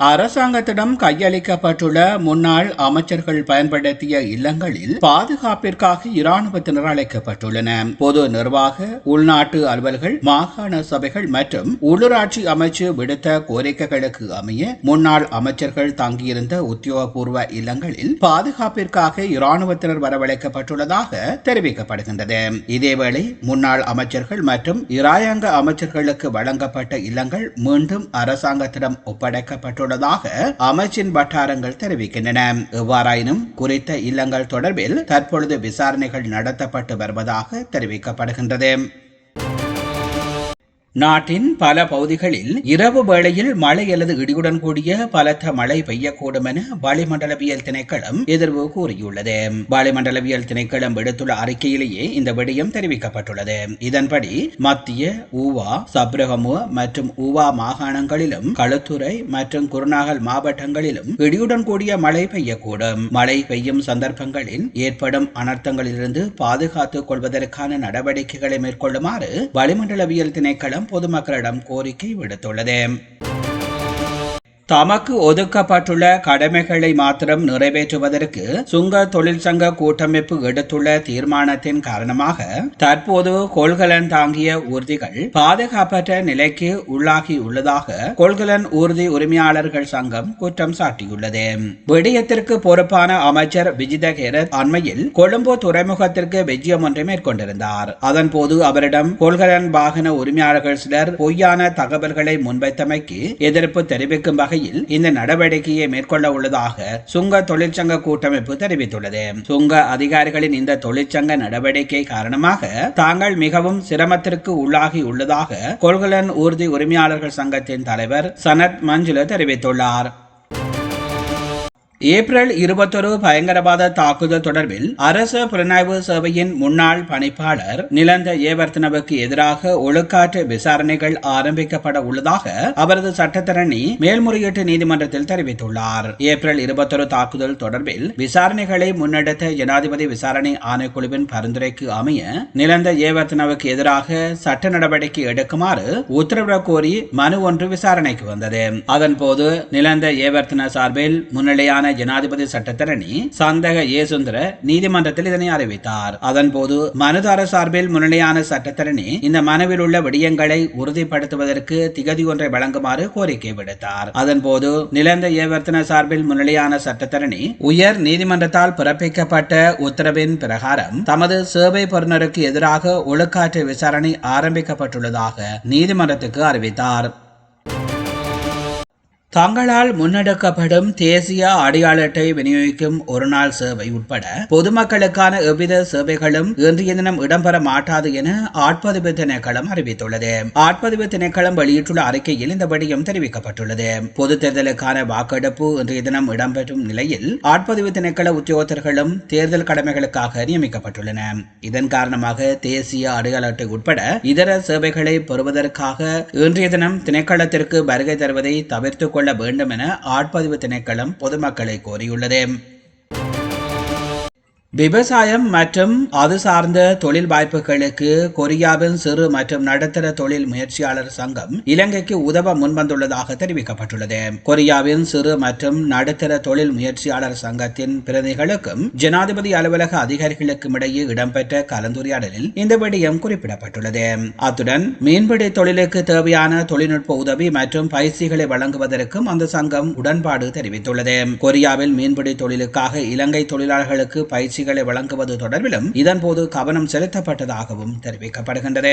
அரசாங்கத்திடம் கையளிக்கப்பட்டுள்ள முன்னாள் அமைச்சர்கள் பயன்படுத்திய இல்லங்களில் பாதுகாப்பிற்காக இராணுவத்தினர் அழைக்கப்பட்டுள்ளன. பொது நிர்வாக உள்நாட்டு அலுவல்கள் மாகாண சபைகள் மற்றும் உள்ளூராட்சி அமைச்சு விடுத்த கோரிக்கைகளுக்கு அமைய முன்னாள் அமைச்சர்கள் தங்கியிருந்த உத்தியோகபூர்வ இல்லங்களில் பாதுகாப்பிற்காக இராணுவத்தினர் வரவழைக்கப்பட்டுள்ளதாக தெரிவிக்கப்படுகின்றது. இதேவேளை முன்னாள் அமைச்சர்கள் மற்றும் இராயங்க அமைச்சர்களுக்கு வழங்கப்பட்ட இல்லங்கள் மீண்டும் அரசாங்கத்திடம் ஒப்படைக்கப்பட்டுள்ளதாக அமைச்சின் வட்டாரங்கள் தெரிவிக்கின்றன. எவ்வாறாயினும் குறித்த இல்லங்கள் தொடர்பில் தற்பொழுது விசாரணைகள் நடத்தப்பட்டு வருவதாக தெரிவிக்கப்படுகின்றது. நாட்டின் பல பகுதிகளில் இரவு வேளையில் மழை அல்லது இடியுடன் கூடிய பலத்த மழை பெய்யக்கூடும் என வளிமண்டலவியல் திணைக்களம் எதிர்வு கூறியுள்ளது. வளிமண்டலவியல் திணைக்களம் விடுத்துள்ள அறிக்கையிலேயே இந்த விடயம் தெரிவிக்கப்பட்டுள்ளது. இதன்படி மத்திய ஊவா சப்ரகமுவ மற்றும் ஊவா மாகாணங்களிலும் களுத்துறை மற்றும் குருநாகல் மாவட்டங்களிலும் இடியுடன் கூடிய மழை பெய்யக்கூடும். மழை பெய்யும் சந்தர்ப்பங்களில் ஏற்படும் அனர்த்தங்களிலிருந்து பாதுகாத்துக் கொள்வதற்கான நடவடிக்கைகளை மேற்கொள்ளுமாறு வளிமண்டலவியல் திணைக்களம் பொதுமக்களிடம் கோரிக்கை விடுத்துள்ளது. தமக்கு ஒதுக்கப்பட்டுள்ள கடமைகளை மாத்திரம் நிறைவேற்றுவதற்கு சுங்க தொழிற்சங்க கூட்டமைப்பு எடுத்துள்ள தீர்மானத்தின் காரணமாக தற்போது கொள்கலன் தாங்கிய ஊர்திகள் பாதுகாப்பற்ற நிலைக்கு உள்ளாகியுள்ளதாக கொள்கலன் ஊர்தி உரிமையாளர்கள் சங்கம் குற்றம் சாட்டியுள்ளது. விடயத்திற்கு பொறுப்பான அமைச்சர் விஜித கேரத் அண்மையில் கொழும்பு துறைமுகத்திற்கு விஜயம் ஒன்றை மேற்கொண்டிருந்தார். அதன் போது அவரிடம் கொள்கலன் வாகன உரிமையாளர்கள் சிலர் பொய்யான தகவல்களை முன்வைத்தமைக்கு எதிர்ப்பு தெரிவிக்கும் வகையில் வகையில் இந்த நடவடிக்கையை மேற்கொள்ள உள்ளதாக சுங்க தொழிற்சங்க கூட்டமைப்பு தெரிவித்துள்ளது. சுங்க அதிகாரிகளின் இந்த தொழிற்சங்க நடவடிக்கை காரணமாக தாங்கள் மிகவும் சிரமத்திற்கு உள்ளாகி உள்ளதாக கொள்கலன் ஊர்தி உரிமையாளர்கள் சங்கத்தின் தலைவர் சனத் மஞ்சுல தெரிவித்துள்ளார். ஏப்ரல் இருபத்தொரு பயங்கரவாத தாக்குதல் தொடர்பில் அரச புலனாய்வு சேவையின் முன்னாள் பணிப்பாளர் நிலந்த ஏவர்த்தனவுக்கு எதிராக ஒழுக்காற்று விசாரணைகள் ஆரம்பிக்கப்பட உள்ளதாக அவரது சட்டத்தரணி மேல்முறையீட்டு நீதிமன்றத்தில் தெரிவித்துள்ளார். ஏப்ரல் இருபத்தொரு தாக்குதல் தொடர்பில் விசாரணைகளை முன்னெடுத்த ஜனாதிபதி விசாரணை ஆணைக்குழுவின் பரிந்துரைக்கு அமைய நிலந்த ஏவர்த்தனவுக்கு எதிராக சட்ட நடவடிக்கை எடுக்குமாறு உத்தரவிடக் கோரி மனு ஒன்று விசாரணைக்கு வந்தது. அதன்போது நிலந்த ஏவர்த்தன சார்பில் முன்னிலையான ஜனாதிபதி சட்டத்தரணி சந்தக ஏசுந்தர நீதிமன்றத்தில் இதனை அறிவித்தார். அதன்போது மனுதாரர் சார்பில் முன்னிலையான சட்டத்தரணி இந்த மனுவில் உள்ள விடயங்களை உறுதிப்படுத்துவதற்கு திகதி ஒன்றை வழங்குமாறு கோரிக்கை விடுத்தார். அதன்போது நிலந்த ஏவர்த்தன சார்பில் முன்னிலையான சட்டத்தரணி உயர் நீதிமன்றத்தால் பிறப்பிக்கப்பட்ட உத்தரவின் பிரகாரம் தமது சேவை பொருணருக்கு எதிராக ஒழுக்காற்று விசாரணை ஆரம்பிக்கப்பட்டுள்ளதாக நீதிமன்றத்துக்கு அறிவித்தார். தங்களால் முன்னெடுக்கப்படும் தேசிய அடையாள அட்டை விநியோகிக்கும் ஒருநாள் சேவை உட்பட பொதுமக்களுக்கான எவ்வித சேவைகளும் இன்றைய தினம் இடம்பெற மாட்டாது என ஆட்பதிவு திணைக்களம் அறிவித்துள்ளது. ஆட்பதிவு திணைக்களம் வெளியிட்டுள்ள அறிக்கையில் இந்த விடயம் தெரிவிக்கப்பட்டுள்ளது. பொது தேர்தலுக்கான வாக்கெடுப்பு இன்றைய தினம் இடம்பெறும் நிலையில் ஆட்பதிவு திணைக்கள உத்தியோகத்தர்களும் தேர்தல் கடமைகளுக்காக நியமிக்கப்பட்டுள்ளன. இதன் காரணமாக தேசிய அடையாள அட்டை உட்பட இதர சேவைகளை பெறுவதற்காக இன்றைய தினம் திணைக்களத்திற்கு வருகை தருவதை தவிர்த்துக் கொள்ள வேண்டும் என ஆட்பதிவு திணைக்களம் பொதுமக்களை கோரியுள்ளது. விவசாயம் மற்றும் அது சார்ந்த தொழில் வாய்ப்புகளுக்கு கொரியாவின் சிறு மற்றும் நடுத்தர தொழில் முயற்சியாளர் சங்கம் இலங்கைக்கு உதவ முன்வந்துள்ளதாக தெரிவிக்கப்பட்டுள்ளது. கொரியாவின் சிறு மற்றும் நடுத்தர தொழில் முயற்சியாளர் சங்கத்தின் பிரதிகளுக்கும் ஜனாதிபதி அலுவலக அதிகாரிகளுக்கும் இடையே இடம்பெற்ற கலந்துரையாடலில் இந்த விடயம் குறிப்பிடப்பட்டுள்ளது. அத்துடன் மீன்பிடி தொழிலுக்கு தேவையான தொழில்நுட்ப உதவி மற்றும் பயிற்சிகளை வழங்குவதற்கும் அந்த சங்கம் உடன்பாடு தெரிவித்துள்ளது. கொரியாவில் மீன்பிடி தொழிலுக்காக இலங்கை தொழிலாளர்களுக்கு பயிற்சி வசதிகளை வழங்குவது தொடர்பிலும் இதன்போது கவனம் செலுத்தப்பட்டதாகவும் தெரிவிக்கப்படுகின்றது.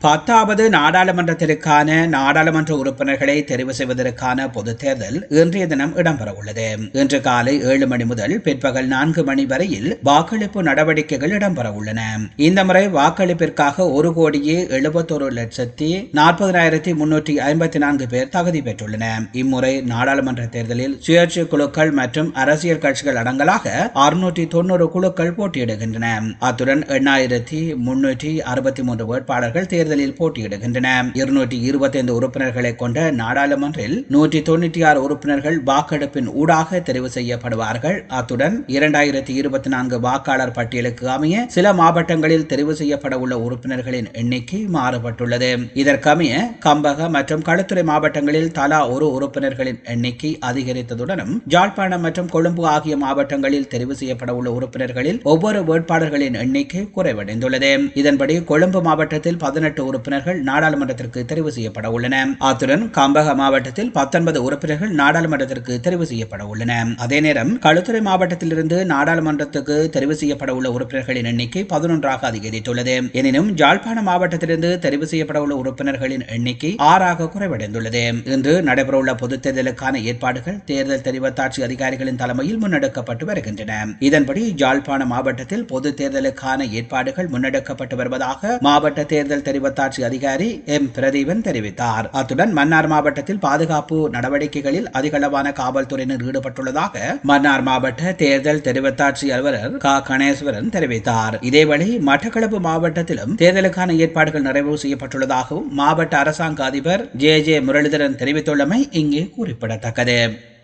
பத்தாவது நாடாளுமன்றத்திற்கான நாடாளுமன்ற உறுப்பினர்களை தெரிவு செய்வதற்கான பொது தேர்தல் இன்றைய தினம் இடம்பெற உள்ளது இன்று காலை ஏழு மணி முதல் பிற்பகல் நான்கு மணி வரையில் வாக்களிப்பு நடவடிக்கைகள் இடம்பெற உள்ளன இந்த முறை வாக்களிப்பிற்காக ஒரு கோடியே எழுபத்தொரு லட்சத்தி நாற்பதாயிரத்தி முன்னூற்றி ஐம்பத்தி நான்கு பேர் தகுதி பெற்றுள்ளன இம்முறை நாடாளுமன்ற தேர்தலில் சுயேட்சை குழுக்கள் மற்றும் அரசியல் கட்சிகள் அடங்கலாக அறுநூற்றி தொண்ணூறு குழுக்கள் போட்டியிடுகின்றன. அத்துடன் எண்ணாயிரத்தி முன்னூற்றி அறுபத்தி மூன்று வேட்பாளர்கள் தேர்தல் தேர்தலில் போட்டியிடுகின்றன. இருநூற்றி இருபத்தி ஐந்து உறுப்பினர்களை கொண்ட நாடாளுமன்றில் நூற்றி தொண்ணூற்றி ஆறு உறுப்பினர்கள் வாக்கெடுப்பின் ஊடாக தெரிவு செய்யப்படுவார்கள். அத்துடன் இரண்டாயிரத்தி இருபத்தி நான்கு வாக்காளர் பட்டியலுக்கு அமைய சில மாவட்டங்களில் தெரிவு செய்யப்பட உள்ள உறுப்பினர்களின் எண்ணிக்கை மாறுபட்டுள்ளது. இதற்கமைய கம்பக மற்றும் களுத்துறை மாவட்டங்களில் தலா ஒரு உறுப்பினர்களின் எண்ணிக்கை அதிகரித்ததுடனும் ஜாழ்ப்பாணம் மற்றும் கொழும்பு ஆகிய மாவட்டங்களில் தெரிவு செய்யப்பட உள்ள உறுப்பினர்களில் ஒவ்வொரு வேட்பாளர்களின் எண்ணிக்கை குறைவடைந்துள்ளது. இதன்படி கொழும்பு மாவட்டத்தில் பதினெட்டு பதினெட்டு உறுப்பினர்கள் நாடாளுமன்றத்திற்கு தெரிவு செய்யப்பட உள்ளன. அத்துடன் கம்பக மாவட்டத்தில் பத்தொன்பது உறுப்பினர்கள் நாடாளுமன்றத்திற்கு தெரிவு செய்யப்பட உள்ளன. அதே நேரம் களுத்துறை மாவட்டத்திலிருந்து நாடாளுமன்றத்துக்கு தெரிவு செய்யப்பட உள்ள உறுப்பினர்களின் எண்ணிக்கை பதினொன்றாக அதிகரித்துள்ளது. எனினும் ஜாழ்ப்பாண மாவட்டத்திலிருந்து தெரிவு செய்யப்பட உள்ள உறுப்பினர்களின் எண்ணிக்கை ஆறாக குறைவடைந்துள்ளது. இன்று நடைபெறவுள்ள பொதுத் தேர்தலுக்கான ஏற்பாடுகள் தேர்தல் தெரிவத்தாட்சி அதிகாரிகளின் தலைமையில் முன்னெடுக்கப்பட்டு வருகின்றன. இதன்படி ஜாழ்ப்பாண மாவட்டத்தில் பொது தேர்தலுக்கான ஏற்பாடுகள் முன்னெடுக்கப்பட்டு வருவதாக மாவட்ட தேர்தல் தெரிவத்தாட்சி அதிகாரி எம். பிரதீபன் தெரிவித்தார். அத்துடன் மன்னார் மாவட்டத்தில் பாதுகாப்பு நடவடிக்கைகளில் அதிகளவான காவல்துறையினர் ஈடுபட்டுள்ளதாக மன்னார் மாவட்ட தேர்தல் தெரிவத்தாட்சி அலுவலர் கா. கணேஸ்வரன் தெரிவித்தார். இதேவழி மட்டக்களப்பு மாவட்டத்திலும் தேர்தலுக்கான ஏற்பாடுகள் நிறைவு செய்யப்பட்டுள்ளதாகவும் மாவட்ட அரசாங்க அதிபர் ஜே. ஜே. முரளிதரன் தெரிவித்துள்ளமை இங்கே குறிப்பிடத்தக்கது.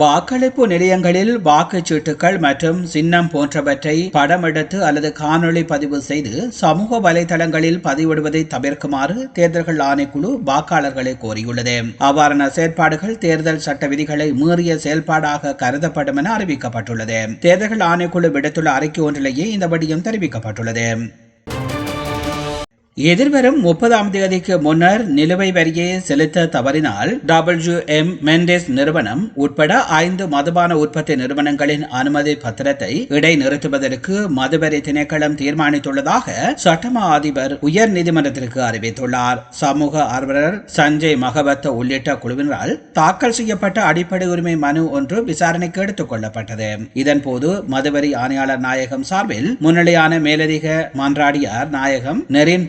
வாக்களிப்பு நிலையங்களில் வாக்குச்சீட்டுகள் மற்றும் சின்னம் போன்றவற்றை படம் எடுத்து அல்லது காணொளி பதிவு செய்து சமூக வலைதளங்களில் பதிவிடுவதை தவிர்க்குமாறு தேர்தல்கள் ஆணைக்குழு வாக்காளர்களை கோரியுள்ளது. அவ்வாறான செயற்பாடுகள் தேர்தல் சட்ட விதிகளை மீறிய செயல்பாடாக கருதப்படும் என அறிவிக்கப்பட்டுள்ளது. தேர்தல்கள் ஆணைக்குழு விடுத்துள்ள அறிக்கை ஒன்றிலேயே இந்த விடயம் தெரிவிக்கப்பட்டுள்ளது. எதிர்வரும் முப்பதாம் தேதிக்கு முன்னர் நிலுவை வரியை செலுத்த தவறினால் டபிள்யூ எம் மெண்டேஸ் நிறுவனம் உட்பட ஐந்து மதுபான உற்பத்தி நிறுவனங்களின் அனுமதி பத்திரத்தை இடைநிறுத்துவதற்கு மதுவரி திணைக்களம் தீர்மானித்துள்ளதாக சட்டமா அதிபர் உயர் நீதிமன்றத்திற்கு அறிவித்துள்ளார். சமூக ஆர்வலர் சஞ்சய் மகவத்த உள்ளிட்ட குழுவினரால் தாக்கல் செய்யப்பட்ட அடிப்படை உரிமை மனு ஒன்று விசாரணைக்கு எடுத்துக் கொள்ளப்பட்டது. இதன்போது மதுவரி ஆணையாளர் நாயகம் சார்பில் முன்னிலையான மேலதிக மன்றாடியார் நாயகம் நெறின்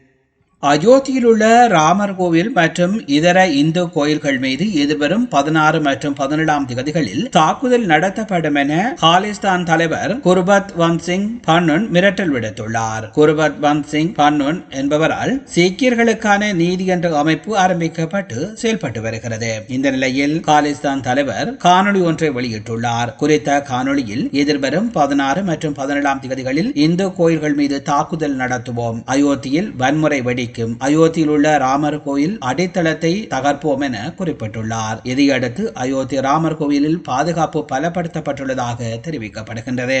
அயோத்தியில் உள்ள ராமர் கோவில் மற்றும் இதர இந்து கோயில்கள் மீது எதிர்வரும் பதினாறு மற்றும் பதினேழாம் திகதிகளில் தாக்குதல் நடத்தப்படும் என காலிஸ்தான் தலைவர் குர்பத் வந்த் சிங் பன்னுன் மிரட்டல் விடுத்துள்ளார். குர்பத் வந்த் சிங் பன்னுன் என்பவரால் சீக்கியர்களுக்கான நீதி என்ற அமைப்பு ஆரம்பிக்கப்பட்டு செயல்பட்டு வருகிறது. இந்த நிலையில் காலிஸ்தான் தலைவர் காணொளி ஒன்றை வெளியிட்டுள்ளார். குறித்த காணொளியில் எதிர்வரும் பதினாறு மற்றும் பதினேழாம் திகதிகளில் இந்து கோயில்கள் மீது தாக்குதல் நடத்துவோம். அயோத்தியில் வன்முறை வெடி கிடைக்கும் அயோத்தியில் உள்ள ராமர் கோயில் அடித்தளத்தை தகர்ப்போம் என குறிப்பிட்டுள்ளார். இதையடுத்து அயோத்தி ராமர் கோயிலில் பாதுகாப்பு பலப்படுத்தப்பட்டுள்ளதாக தெரிவிக்கப்படுகின்றது.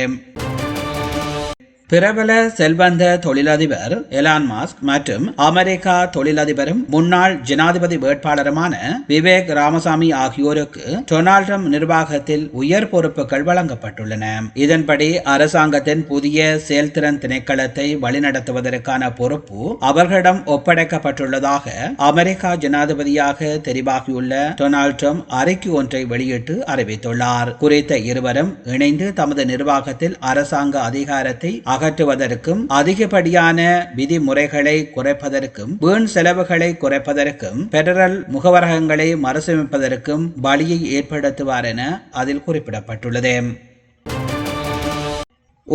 பிரபல செல்வந்த தொழிலதிபர் எலான் மாஸ்க் மற்றும் அமெரிக்கா தொழிலதிபரும் முன்னாள் ஜனாதிபதி வேட்பாளருமான விவேக் ராமசாமி ஆகியோருக்கு டொனால்ட் ட்ரம்ப் நிர்வாகத்தில் உயர் பொறுப்புகள் வழங்கப்பட்டுள்ளன. இதன்படி அரசாங்கத்தின் புதிய செயல்திறன் திணைக்களத்தை வழிநடத்துவதற்கான பொறுப்பு அவர்களிடம் ஒப்படைக்கப்பட்டுள்ளதாக அமெரிக்கா ஜனாதிபதியாக தெரிவாகியுள்ள டொனால்ட் ட்ரம்ப் அறிக்கை ஒன்றை வெளியிட்டு அறிவித்துள்ளார். குறித்த இருவரும் இணைந்து தமது நிர்வாகத்தில் அரசாங்க அதிகாரத்தை அகற்றுவதற்கும் அதிகப்படியான விதிமுறைகளை குறைப்பதற்கும் வீண் செலவுகளை குறைப்பதற்கும் பெடரல் முகவரகங்களை மறுசமைப்பதற்கும் வழியை ஏற்படுத்துவார் என அதில் குறிப்பிடப்பட்டுள்ளது.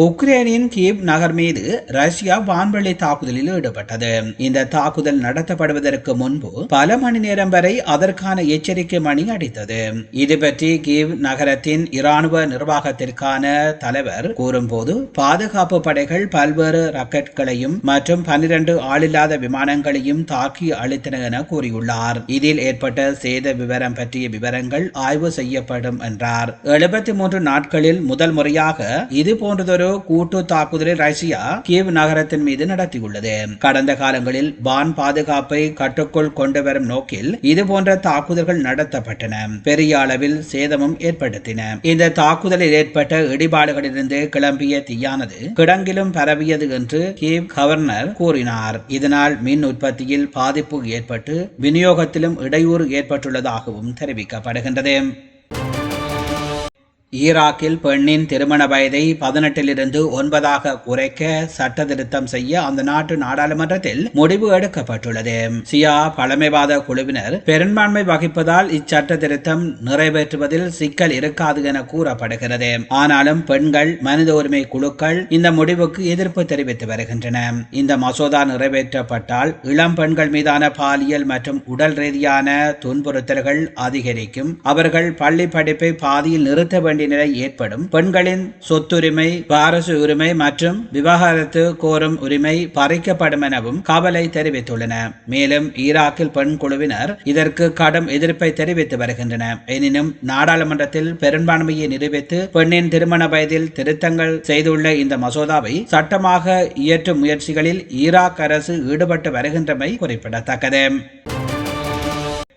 உக்ரைனின் கீவ் நகர் மீது ரஷ்யா வான்வெளி தாக்குதலில் ஈடுபட்டது. இந்த தாக்குதல் நடத்தப்படுவதற்கு முன்பு பல மணி நேரம் வரை அதற்கான எச்சரிக்கை மணி அடித்தது. இது பற்றி கீவ் நகரத்தின் இராணுவ நிர்வாகத்திற்கான தலைவர் கூறும்போது பாதுகாப்பு படைகள் பல்வேறு ராக்கெட்களையும் மற்றும் பன்னிரண்டு ஆளில்லாத விமானங்களையும் தாக்கி அளித்தன என கூறியுள்ளார். இதில் ஏற்பட்ட சேத விவரம் பற்றிய விவரங்கள் ஆய்வு செய்யப்படும் என்றார். எழுபத்தி மூன்று நாட்களில் முதல் முறையாக இது போன்றதொரு நேட்டோ கூட்டு தாக்குதலை ரஷ்யா கீவ் நகரத்தின் மீது நடத்தியுள்ளது. கடந்த காலங்களில் வான் பாதுகாப்பை கட்டுக்குள் கொண்டு வரும் நோக்கில் இதுபோன்ற தாக்குதல்கள் நடத்தப்பட்டன. பெரிய அளவில் சேதமும் ஏற்படுத்தின. இந்த தாக்குதலில் ஏற்பட்ட இடிபாடுகளிலிருந்து கிளம்பிய தீயானது கிடங்கிலும் பரவியது என்று கீவ் கவர்னர் கூறினார். இதனால் மின் உற்பத்தியில் பாதிப்பு ஏற்பட்டு விநியோகத்திலும் இடையூறு ஏற்பட்டுள்ளதாகவும் தெரிவிக்கப்படுகின்றது. ஈராக்கில் பெண்ணின் திருமண வயதை பதினெட்டிலிருந்து ஒன்பதாக குறைக்க சட்ட திருத்தம் செய்ய அந்த நாட்டு நாடாளுமன்றத்தில் முடிவு எடுக்கப்பட்டுள்ளது. சியா பழமைவாத குழுவினர் பெரும்பான்மை வகிப்பதால் இச்சட்ட திருத்தம் நிறைவேற்றுவதில் சிக்கல் இருக்காது என கூறப்படுகிறது. ஆனாலும் பெண்கள் மனித உரிமை குழுக்கள் இந்த முடிவுக்கு எதிர்ப்பு தெரிவித்து வருகின்றன. இந்த மசோதா நிறைவேற்றப்பட்டால் இளம் பெண்கள் மீதான பாலியல் மற்றும் உடல் ரீதியான துன்புறுத்தல்கள் அதிகரிக்கும். அவர்கள் பள்ளி படிப்பை பாதியில் நிறுத்த வேண்டிய நிலை ஏற்படும். பெண்களின் சொத்துரிமை வாரசு உரிமை மற்றும் விவாகரத்து கோரும் உரிமை பறிக்கப்படும் எனவும் கவலை தெரிவித்துள்ளன. மேலும் ஈராக்கில் பெண் குழுவினர் இதற்கு கடும் எதிர்ப்பை தெரிவித்து வருகின்றன. எனினும் நாடாளுமன்றத்தில் பெரும்பான்மையை நிரூபித்து பெண்ணின் திருமண வயதில் திருத்தங்கள் செய்துள்ள இந்த மசோதாவை சட்டமாக இயற்றும் முயற்சிகளில் ஈராக் அரசு ஈடுபட்டு வருகின்றமை குறிப்பிடத்தக்கது.